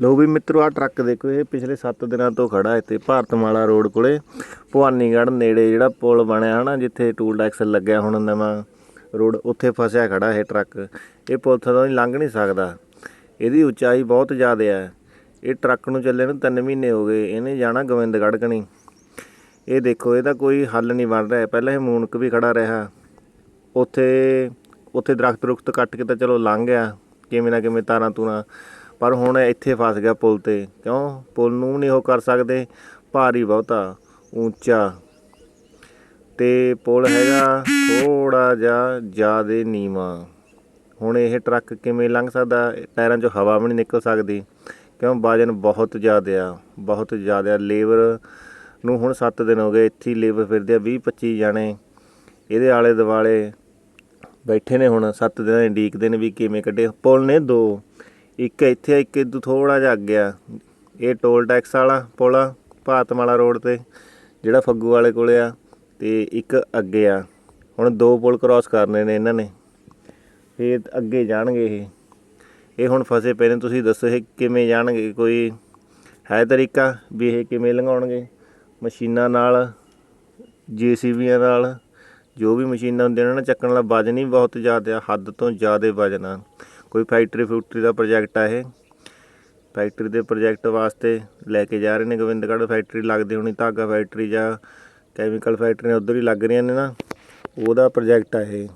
ਲੋ ਵੀ ਮਿੱਤਰੋ ਆ ਟਰੱਕ ਦੇਖੋ, ਇਹ ਪਿਛਲੇ 7 ਦਿਨਾਂ ਤੋਂ ਖੜਾ ਇੱਥੇ ਭਾਰਤਮਾਲਾ ਰੋਡ ਕੋਲੇ, ਭਵਾਨੀਗੜ੍ਹ ਨੇੜੇ ਜਿਹੜਾ ਪੁਲ ਬਣਿਆ ਹਨਾ, ਜਿੱਥੇ ਟੂਲ ਟੈਕਸ ਲੱਗਿਆ ਹੁਣ ਨਵਾਂ ਰੋਡ, ਉੱਥੇ ਫਸਿਆ ਖੜਾ ਇਹ ਟਰੱਕ। ਇਹ ਪੁਲ ਥਲੋਂ ਹੀ ਲੰਘ ਨਹੀਂ ਸਕਦਾ। ਇਹਦੀ ਉਚਾਈ ਬਹੁਤ ਜ਼ਿਆਦਾ ਹੈ ਇਹ ਟਰੱਕ ਨੂੰ ਚੱਲੇ ਨੂੰ 3 ਮਹੀਨੇ ਹੋ ਗਏ, ਇਹਨੇ ਜਾਣਾ ਗੋਬਿੰਦਗੜ੍ਹ ਕਣੀ। ਇਹ ਦੇਖੋ, ਇਹਦਾ ਕੋਈ ਹੱਲ ਨਹੀਂ ਬਣ ਰਿਹਾ। ਪਹਿਲਾਂ ਇਹ ਮੂਨਕ ਵੀ ਖੜਾ ਰਿਹਾ। ਉੱਥੇ ਉੱਥੇ ਦਰਖਤ ਰੁਖਤ ਕੱਟ ਕੇ ਤਾਂ ਚਲੋ ਲੰਘ ਗਿਆ, ਕਿਵੇਂ ਨਾ ਕਿਵੇਂ ਤਾਰਾਂ ਤੂਰਾਂ ਪਰ ਹੁਣ ਇੱਥੇ ਫਸ ਗਿਆ ਪੁਲ ਤੇ। ਕਿਉਂ? ਪੁਲ ਨੂੰ ਨਹੀਂ ਉਹ ਕਰ ਸਕਦੇ। ਭਾਰੀ ਬਹੁਤਾ, ਉੱਚਾ। ਤੇ ਪੁਲ ਹੈਗਾ ਥੋੜਾ ਜਿਹਾ ਜ਼ਿਆਦੇ ਨੀਵਾਂ। ਹੁਣ ਇਹ ਟਰੱਕ ਕਿਵੇਂ ਲੰਘ ਸਕਦਾ? ਟਾਇਰਾਂ 'ਚੋਂ ਹਵਾ ਵੀ ਨਹੀਂ ਨਿਕਲ ਸਕਦੀ। ਕਿਉਂ? ਵਜਨ ਬਹੁਤ ਜ਼ਿਆਦਾ ਆ। ਬਹੁਤ ਜ਼ਿਆਦਾ ਲੇਬਰ ਨੂੰ ਹੁਣ 7 ਦਿਨ ਹੋ ਗਏ ਇੱਥੇ ਹੀ ਲੇਬਰ ਫਿਰਦੇ ਆ। 20 25 ਜਾਣੇ ਇਹਦੇ ਆਲੇ ਦੁਆਲੇ ਬੈਠੇ ਨੇ ਹੁਣ। 7 ਦਿਨਾਂ ਦੀ ਡੀਕਦੇ ਨੇ ਵੀ ਕਿਵੇਂ ਕੱਢੇ। ਪੁਲ ਨੇ ਦੋ। ਇੱਕ ਇੱਥੇ ਇੱਕ ਇਦੋਂ ਥੋੜਾ ਜਿਹਾ ਅੱਗੇ ਆ। ਇਹ ਟੋਲ ਟੈਕਸ ਵਾਲਾ ਪੁਲ ਆ ਭਾਰਤਮਾਲਾ ਰੋਡ ਤੇ ਜਿਹੜਾ ਫੱਗੂ ਵਾਲੇ ਕੋਲੇ ਆ ਤੇ ਇੱਕ ਅੱਗੇ ਆ। ਹੁਣ ਦੋ ਪੁਲ ਕ੍ਰਾਸ ਕਰਨੇ ਨੇ ਇਹਨਾਂ ਨੇ। ਫੇਰ ਅੱਗੇ ਜਾਣਗੇ ਇਹ। ਇਹ ਹੁਣ ਫਸੇ ਪਏ ਨੇ। ਤੁਸੀਂ ਦੱਸੋ ਇਹ ਕਿਵੇਂ ਜਾਣਗੇ? ਕੋਈ ਹੈ ਤਰੀਕਾ ਵੀ ਇਹ ਕਿਵੇਂ ਲੰਘਾਉਣਗੇ? ਮਸ਼ੀਨਾਂ ਨਾਲ ਜੀਸੀਬੀਆਂ ਨਾਲ ਜੋ ਵੀ ਮਸ਼ੀਨਾਂ ਹੁੰਦੀਆਂ ਨੇ ਨਾ ਚੱਕਣ ਵਾਲਾ ਵਜਨ ਹੀ ਬਹੁਤ ਜ਼ਿਆਦਾ ਆ, ਹੱਦ ਤੋਂ ਜ਼ਿਆਦਾ ਵਜਨ ਆ ਕੋਈ ਫੈਕਟਰੀ ਫੈਕਟਰੀ ਦਾ ਪ੍ਰੋਜੈਕਟ ਆ ਇਹ। ਫੈਕਟਰੀ ਦੇ ਪ੍ਰੋਜੈਕਟ ਵਾਸਤੇ ਲੈ ਕੇ ਜਾ ਰਹੇ ਨੇ ਗੋਬਿੰਦਗੜ੍ਹ ਫੈਕਟਰੀ, ਲੱਗਦੀ ਹੋਣੀ ਧਾਗਾ ਫੈਕਟਰੀ ਜਾਂ ਕੈਮੀਕਲ ਫੈਕਟਰੀਆਂ ਉਧਰ ਹੀ ਲੱਗ ਰਹੀਆਂ ਨੇ ਨਾ। ਉਹਦਾ ਪ੍ਰੋਜੈਕਟ ਆ ਇਹ।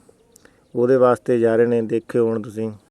ਉਹਦੇ ਵਾਸਤੇ ਜਾ ਰਹੇ ਨੇ, ਦੇਖਿਓ ਹੁਣ ਤੁਸੀਂ।